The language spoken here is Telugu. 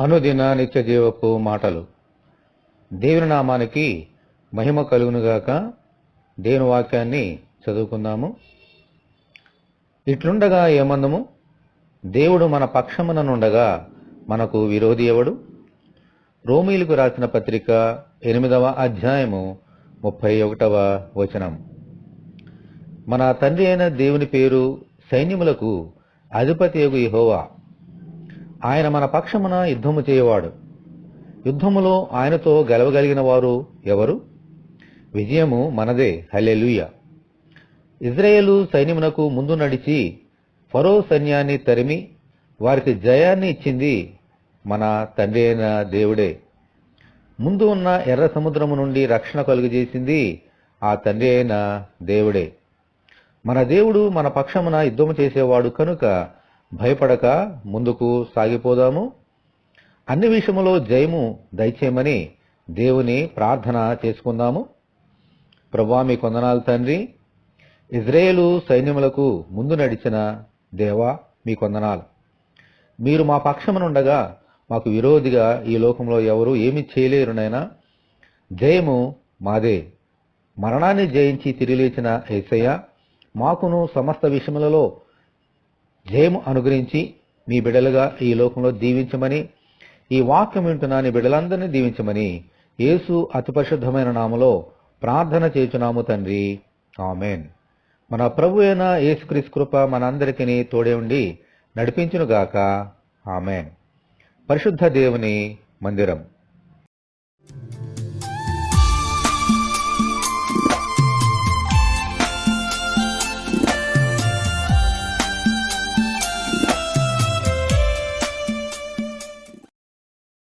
అనుదిన నిత్య జీవపు మాటలు. దేవుని నామానికి మహిమ కలుగునుగాక దేవుని వాక్యాన్ని చదువుకుందాము. ఇట్లుండగా ఏమందము? దేవుడు మన పక్షముననుండగా మనకు విరోధి ఎవడు? రోమీలకు రాసిన పత్రిక ఎనిమిదవ అధ్యాయము ముప్పై ఒకటవ వచనం. మన తండ్రి అయిన దేవుని పేరు సైన్యములకు అధిపతి యగు ఆయన మన పక్షమున యుద్ధము చేయవాడు. యుద్ధములో ఆయనతో గెలవగలిగిన వారు ఎవరు? విజయము మనదే. హల్లెలూయ. ఇజ్రాయేలు సైన్యమునకు ముందు నడిచి ఫరో సైన్యాన్ని తరిమి వారికి జయాన్ని ఇచ్చింది మన తండ్రి అయిన దేవుడే. ముందు ఉన్న ఎర్ర సముద్రము నుండి రక్షణ కలుగజేసింది ఆ తండ్రి అయిన దేవుడే. మన దేవుడు మన పక్షమున యుద్ధము చేసేవాడు కనుక భయపడక ముందుకు సాగిపోదాము. అన్ని విషయములో జయము దయచేయమని దేవుని ప్రార్థన చేసుకుందాము. ప్రభా మీ కొందనాలు తండ్రి ఇజ్రాయేలు సైన్యములకు ముందు నడిచిన దేవా మీ కొందనాలు. మీరు మా పక్షమునుండగా మాకు విరోధిగా ఈ లోకంలో ఎవరు ఏమి చేయలేరునైనా జయము మాదే. మరణాన్ని జయించి తిరిగిలేచిన ఏసయ్య మాకును సమస్త విషయములలో జయము అనుగ్రహించి మీ బిడలుగా ఈ లోకంలో దీవించమని ఈ వాక్యం వింటున్న నీ బిడలందరినీ దీవించమని యేసు అతి పరిశుద్ధమైన నామలో ప్రార్థన చేయుచున్నాము తండ్రి. ఆమెన్. మన ప్రభు అయిన యేసుక్రీస్తు కృప మనందరికీ తోడే ఉండి నడిపించునుగాక. ఆమెన్. పరిశుద్ధ దేవుని మందిరం.